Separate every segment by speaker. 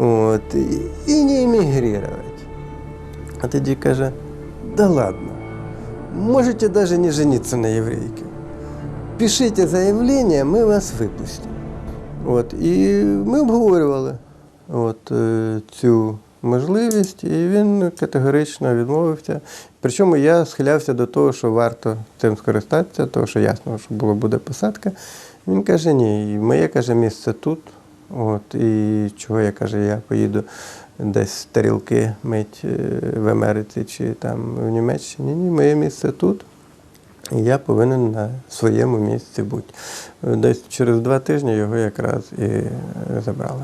Speaker 1: от, і, не емігрувати. А тоді каже, да ладно, можете даже не жениться на єврейке. Пишите заявлення, ми вас випустимо. От, і ми обговорювали от, е, цю можливість, і він категорично відмовився. Причому я схилявся до того, що варто цим скористатися, тому що ясно, що було буде посадка. Він каже, ні, моє каже, місце тут. От, і чого я каже, я поїду десь тарілки мить е, в Америці чи там в Німеччині. Ні, моє місце тут. І я повинен на своєму місці бути. Десь через два тижні його якраз і е, забрали.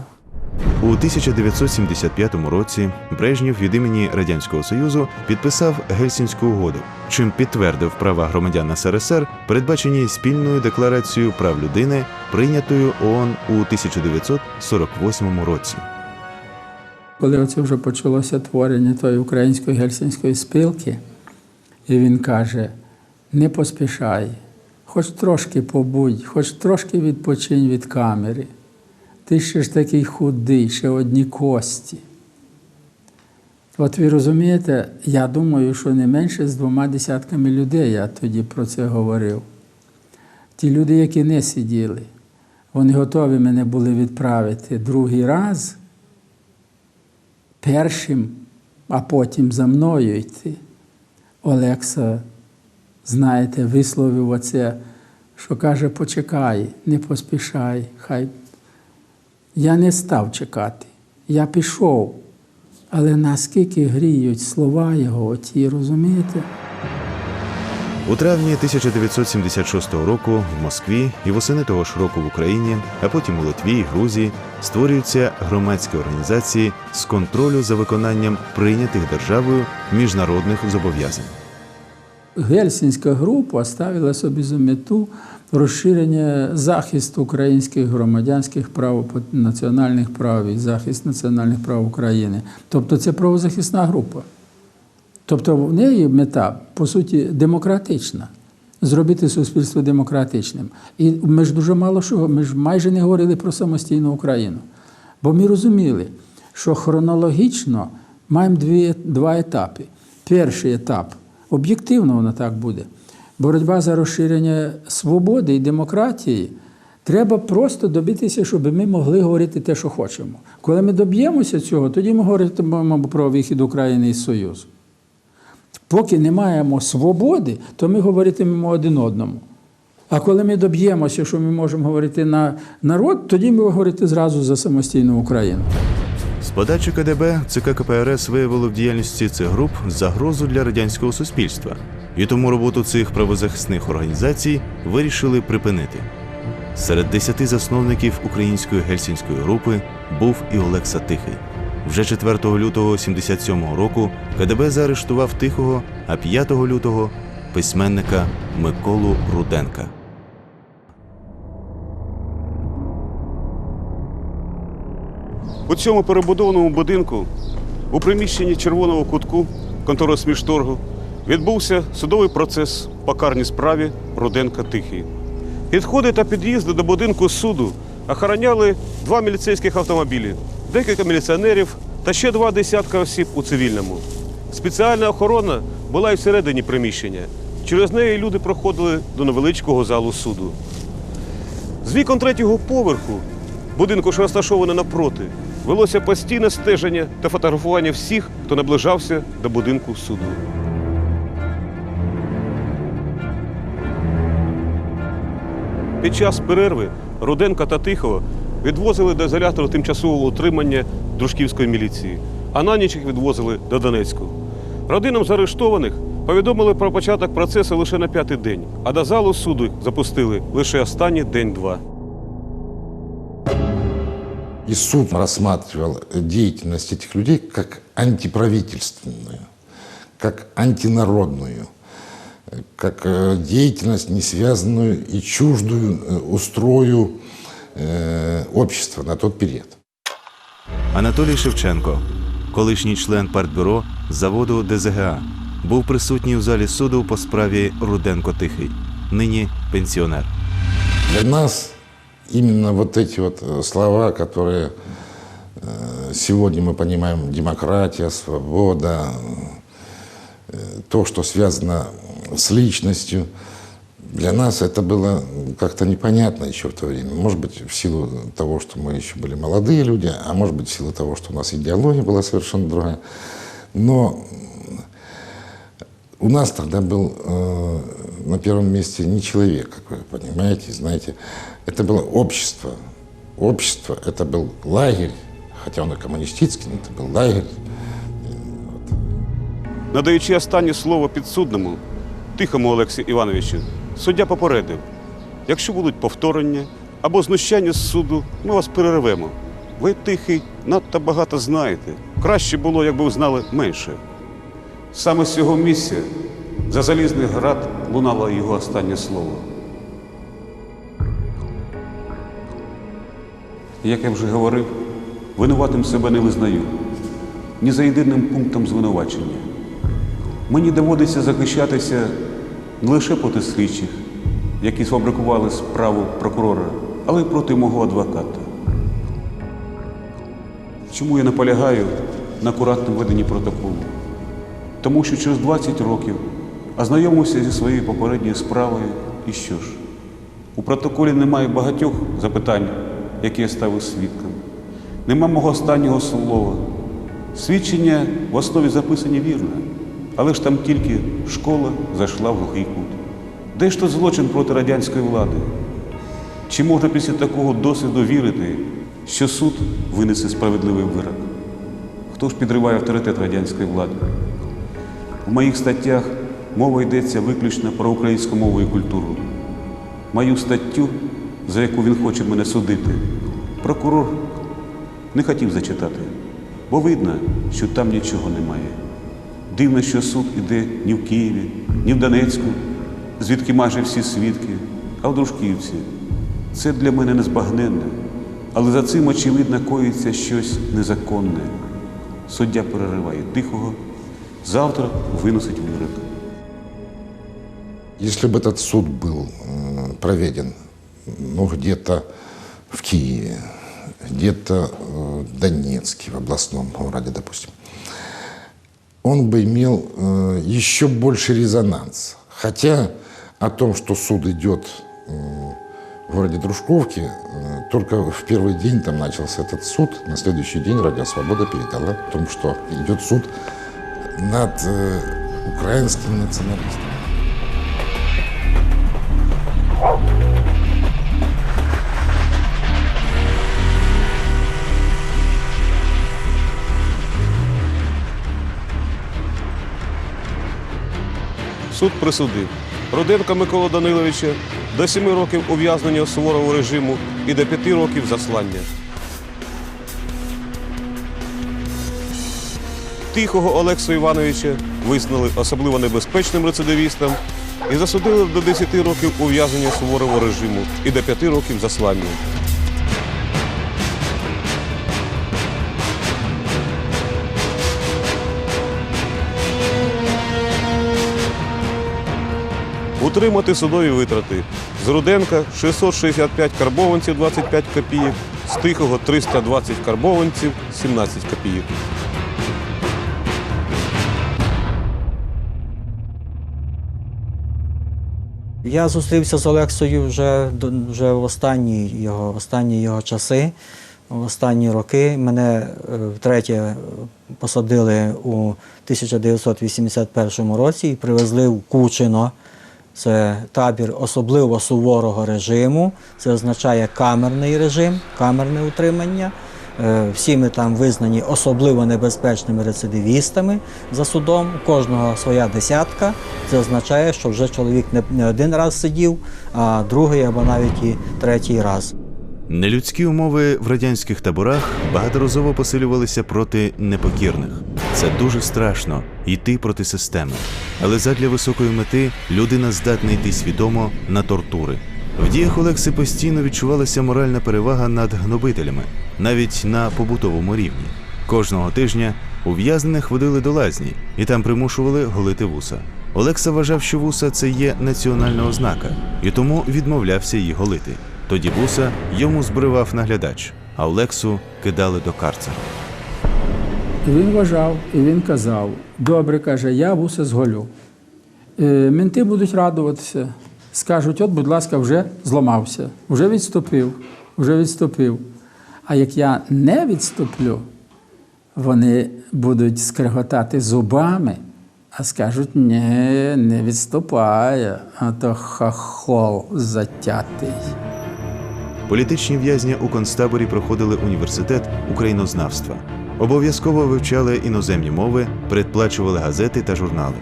Speaker 2: У 1975 році Брежнєв від імені Радянського Союзу підписав Гельсінську угоду, чим підтвердив права громадян СРСР, передбачені спільною декларацією прав людини, прийнятою ООН у 1948 році.
Speaker 3: Коли оце вже почалося творення тої української гельсінської спілки, і він каже: не поспішай, хоч трошки побудь, хоч трошки відпочинь від камери. Ти ще ж такий худий, ще одні кості. От ви розумієте, я думаю, що не менше з двома десятками людей я тоді про це говорив. Ті люди, які не сиділи, вони готові мене були відправити другий раз першим, а потім за мною йти. Олекса, знаєте, висловив оце, що каже, почекай, не поспішай, хай. Я не став чекати, я пішов. Але наскільки гріють слова його, оті, розумієте?
Speaker 2: У травні 1976 року в Москві і восени того ж року в Україні, а потім у Литві і Грузії створюються громадські організації з контролю за виконанням прийнятих державою міжнародних зобов'язань.
Speaker 3: Гельсінська група ставила собі за мету розширення захисту українських громадянських прав, національних прав і захист національних прав України. Тобто це правозахисна група. Тобто в неї мета, по суті, демократична. Зробити суспільство демократичним. І ми ж дуже мало що, ми ж майже не говорили про самостійну Україну. Бо ми розуміли, що хронологічно маємо дві, два етапи. Перший етап об'єктивно воно так буде. Боротьба за розширення свободи і демократії. Треба просто добитися, щоб ми могли говорити те, що хочемо. Коли ми доб'ємося цього, тоді ми говоритимемо про вихід України із Союзу. Поки не маємо свободи, то ми говоритимемо один одному. А коли ми доб'ємося, що ми можемо говорити на народ, тоді ми говорити зразу за самостійну Україну.
Speaker 2: З подачі КДБ ЦК КПРС виявило в діяльності цих груп загрозу для радянського суспільства, і тому роботу цих правозахисних організацій вирішили припинити. Серед десяти засновників української гельсінської групи був і Олекса Тихий. Вже 4 лютого 77-го року КДБ заарештував Тихого, а 5 лютого письменника Миколу Руденка.
Speaker 4: У цьому перебудованому будинку у приміщенні червоного кутку контори Смішторгу відбувся судовий процес по карній справі Руденка Тихий. Підходи та під'їзди до будинку суду охороняли два міліцейських автомобілі, декілька міліціонерів та ще два десятка осіб у цивільному. Спеціальна охорона була і всередині приміщення. Через неї люди проходили до невеличкого залу суду. З вікон третього поверху будинку, що розташований напроти, велося постійне стеження та фотографування всіх, хто наближався до будинку суду. Під час перерви Руденка та Тихого відвозили до ізолятору тимчасового утримання дружківської міліції, а на ніч їх відвозили до Донецьку. Родинам заарештованих повідомили про початок процесу лише на п'ятий день, а до залу суду запустили лише останній день-два.
Speaker 5: И суд рассматривал деятельность этих людей как антиправительственную, как антинародную, как э, деятельность, не связанную и чуждую э, устрою э, общества на тот период.
Speaker 2: Анатолій Шевченко, колишній член партбюро заводу ДЗГА, був присутній у залі суду по справі Руденко Тихий, нині пенсіонер.
Speaker 5: Для нас именно вот эти вот э, слова, которые э, сегодня мы понимаем демократия, свобода, э, то, что связано с личностью. Для нас это было как-то непонятно еще в то время. Может быть, в силу того, что мы еще были молодые люди, а может быть, в силу того, что у нас идеология была совершенно другая. Но у нас тогда был э, на первом месте не человек, как вы понимаете, знаете. Это было общество. Общество, это был лагерь, хотя он и коммунистический, но это был лагерь.
Speaker 6: Надаючи останнє слово підсудному, тихому Олексію Івановичу, суддя попередив: якщо будуть повторення або знущання з суду, ми вас перервемо. Ви тихий, надто багато знаєте. Краще було, якби ви знали менше. Саме з цього місця за залізний град лунало його останнє слово. Як я вже говорив, винуватим себе не визнаю, ні за єдиним пунктом звинувачення. Мені доводиться захищатися не лише проти слідчих, які сфабрикували справу прокурора, але й проти мого адвоката. Чому я наполягаю на акуратному веденні протоколу? Тому що через 20 років ознайомився зі своєю попередньою справою і що ж? У протоколі немає багатьох запитань, які я ставив свідкам. Нема мого останнього слова. Свідчення в основі записані вірно, але ж там тільки школа зайшла в глухий кут. Де ж тут злочин проти радянської влади? Чи можна після такого досвіду вірити, що суд винесе справедливий вирок? Хто ж підриває авторитет радянської влади? У моїх статтях мова йдеться виключно про українську мову і культуру. Мою статтю, за яку він хоче мене судити, прокурор не хотів зачитати, бо видно, що там нічого немає. Дивно, що суд іде ні в Києві, ні в Донецьку, звідки майже всі свідки, а в Дружківці. Це для мене незбагненне, але за цим, очевидно, коїться щось незаконне. Суддя перериває тихого, завтра виносить вирок.
Speaker 5: Если бы этот суд был э, проведен ну, где-то в Киеве, где-то э, в Донецке, в областном городе, допустим, он бы имел э, еще больше резонанс. Хотя о том, что суд идет э, в городе Дружковке, э, только в первый день там начался этот суд, на следующий день Радио Свобода передала о том, что идет суд над э, украинскими националистами.
Speaker 6: Суд присудив Руденка Микола Даниловича до 7 років ув'язнення суворого режиму і до 5 років заслання. Тихого Олексу Івановича визнали особливо небезпечним рецидивістом і засудили до 10 років ув'язнення суворого режиму і до 5 років заслання. Утримати судові витрати. З Руденка 665 карбованців 25 копійок, з Тихого 320 карбованців 17 копійок.
Speaker 7: Я зустрівся з Олексою вже, вже в останні його, останні його часи, в останні роки. Мене е, втретє посадили у 1981 році і привезли в Кучино. Це табір особливо суворого режиму. Це означає камерний режим, камерне утримання. Е, Всі ми там визнані особливо небезпечними рецидивістами за судом. У кожного своя десятка. Це означає, що вже чоловік не, не один раз сидів, а другий або навіть і третій раз.
Speaker 2: Нелюдські умови в радянських таборах багаторазово посилювалися проти непокірних. Це дуже страшно йти проти системи. Але задля високої мети людина здатна йти свідомо на тортури. В діях Олекси постійно відчувалася моральна перевага над гнобителями, навіть на побутовому рівні. Кожного тижня ув'язнених водили до лазні і там примушували голити вуса. Олекса вважав, що вуса це є національна ознака, і тому відмовлявся її голити. Тоді вуса йому збривав наглядач, а Олексу кидали до карцеру.
Speaker 3: І він вважав, і він казав: добре, каже, я вуса зголю. Е, Менти будуть радуватися, скажуть: от, будь ласка, вже зламався, вже відступив, вже відступив. А як я не відступлю, вони будуть скреготати зубами, а скажуть, ні, не відступає, а то хахол затятий.
Speaker 2: Політичні в'язні у концтаборі проходили університет українознавства. Обов'язково вивчали іноземні мови, передплачували газети та журнали.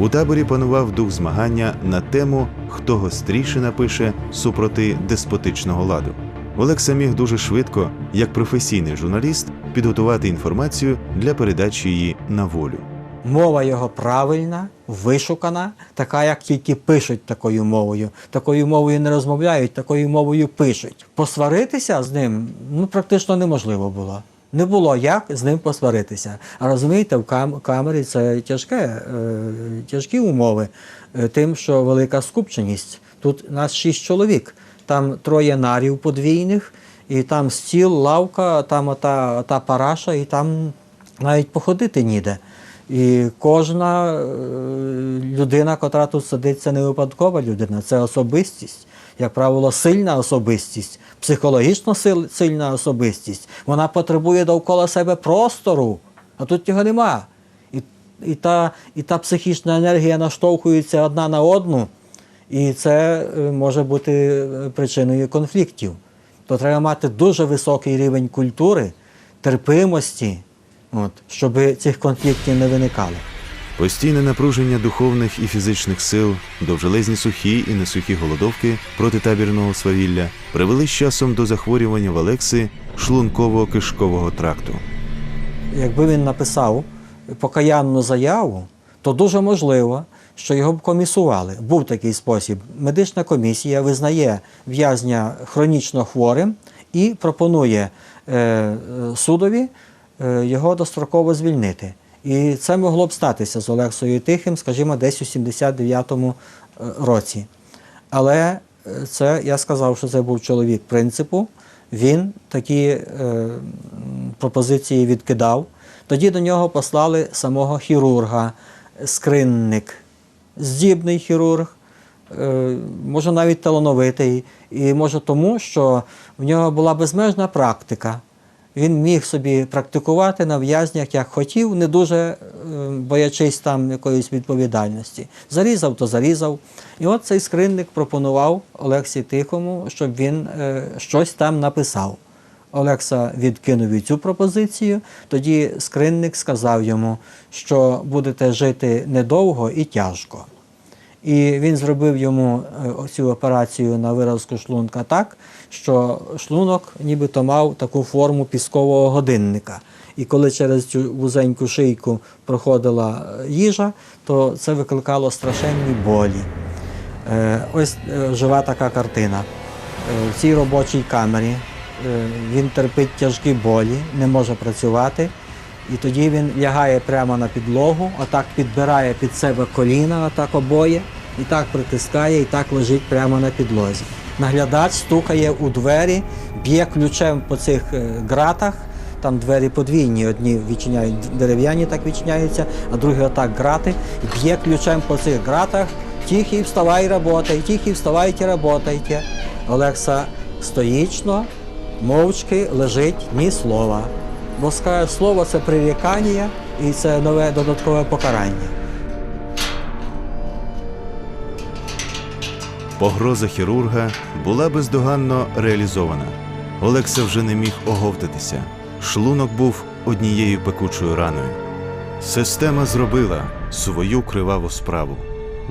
Speaker 2: У таборі панував дух змагання на тему Хто гостріше напише супроти деспотичного ладу. Олекса міг дуже швидко, як професійний журналіст, підготувати інформацію для передачі її на волю.
Speaker 7: Мова його правильна, вишукана, така, як тільки пишуть такою мовою. Такою мовою не розмовляють, такою мовою пишуть. Посваритися з ним ну, практично неможливо було. Не було як з ним посваритися. А розумієте, в кам- камері це тяжке, е, тяжкі умови, е, тим, що велика скупченість. Тут нас шість чоловік, там троє нарів подвійних, і там стіл, лавка, там та, та параша, і там навіть походити ніде. І кожна е, людина, котра тут сидить, це не випадкова людина, це особистість. Як правило, сильна особистість, психологічно сильна особистість. Вона потребує довкола себе простору, а тут його нема. І, і, та, і та психічна енергія наштовхується одна на одну, і це е, може бути е, причиною конфліктів. То треба мати дуже високий рівень культури, терпимості, от, щоб цих конфліктів не виникало.
Speaker 2: Постійне напруження духовних і фізичних сил, довжелезні сухі і несухі голодовки протитабірного свавілля привели з часом до захворювання в Олекси шлунково-кишкового тракту.
Speaker 7: Якби він написав покаянну заяву, то дуже можливо, що його б комісували. Був такий спосіб. Медична комісія визнає в'язня хронічно хворим і пропонує е, е, судові його достроково звільнити. І це могло б статися з Олексою Тихим, скажімо, десь у 79-му е, році. Але е, це я сказав, що це був чоловік принципу. Він такі е, пропозиції відкидав. Тоді до нього послали самого хірурга, скринник, здібний хірург, е, може навіть талановитий. І може тому, що в нього була безмежна практика. Він міг собі практикувати на в'язнях, як хотів, не дуже е, боячись там якоїсь відповідальності. Зарізав, то зарізав. І от цей скринник пропонував Олексі Тихому, щоб він е, щось там написав. Олекса відкинув і цю пропозицію. Тоді скринник сказав йому, що будете жити недовго і тяжко. І він зробив йому е, цю операцію на виразку шлунка так, що шлунок нібито мав таку форму піскового годинника. І коли через цю вузеньку шийку проходила е, їжа, то це викликало страшенні болі. Е, Ось е, жива така картина. В цій робочій камері він терпить тяжкі болі, не може працювати. І тоді він лягає прямо на підлогу, отак підбирає під себе коліна, отак обоє, і так притискає, і так лежить прямо на підлозі. Наглядач стукає у двері, б'є ключем по цих е, ґратах. Там двері подвійні, одні відчиняють дерев'яні, так відчиняються, а другі отак грати. Б'є ключем по цих ґратах. Тихий, вставай, работай, тихий, вставайте, работайте. Олекса стоїчно, мовчки лежить ні слова. Бо скаже слово це прирікання і це нове додаткове покарання.
Speaker 2: Погроза хірурга була бездоганно реалізована. Олекса вже не міг оговтатися. Шлунок був однією пекучою раною. Система зробила свою криваву справу.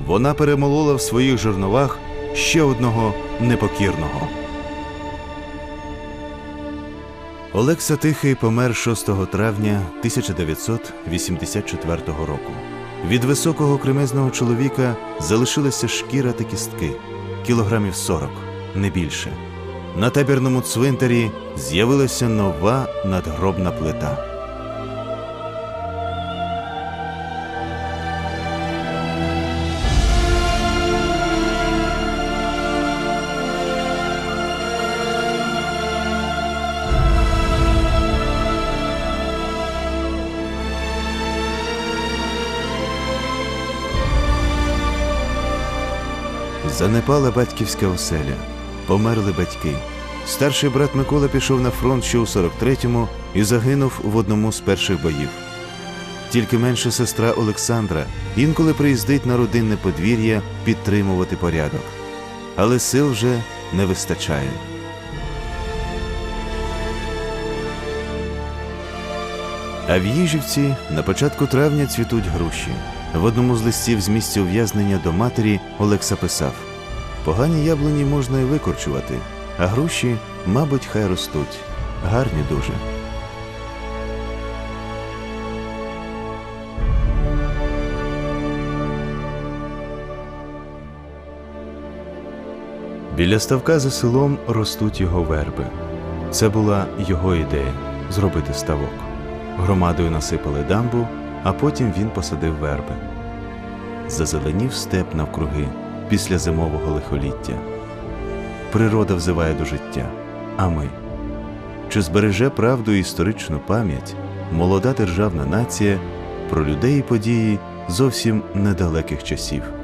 Speaker 2: Вона перемолола в своїх жерновах ще одного непокірного. Олекса Тихий помер 6 травня 1984 року. Від високого кремезного чоловіка залишилася шкіра та кістки, кілограмів 40, не більше. На табірному цвинтарі з'явилася нова надгробна плита. Занепала батьківська оселя, померли батьки. Старший брат Микола пішов на фронт ще у 43-му і загинув в одному з перших боїв. Тільки менша сестра Олександра інколи приїздить на родинне подвір'я підтримувати порядок. Але сил вже не вистачає. А в Їжівці на початку травня цвітуть груші. В одному з листів з місця ув'язнення до матері Олекса писав: Погані яблуні можна і викорчувати, а груші, мабуть, хай ростуть. Гарні дуже. Біля ставка за селом ростуть його верби. Це була його ідея зробити ставок. Громадою насипали дамбу, а потім він посадив верби. Зазеленів степ навкруги після зимового лихоліття. Природа взиває до життя, а ми. Чи збереже правду і історичну пам'ять молода державна нація про людей і події зовсім недалеких часів?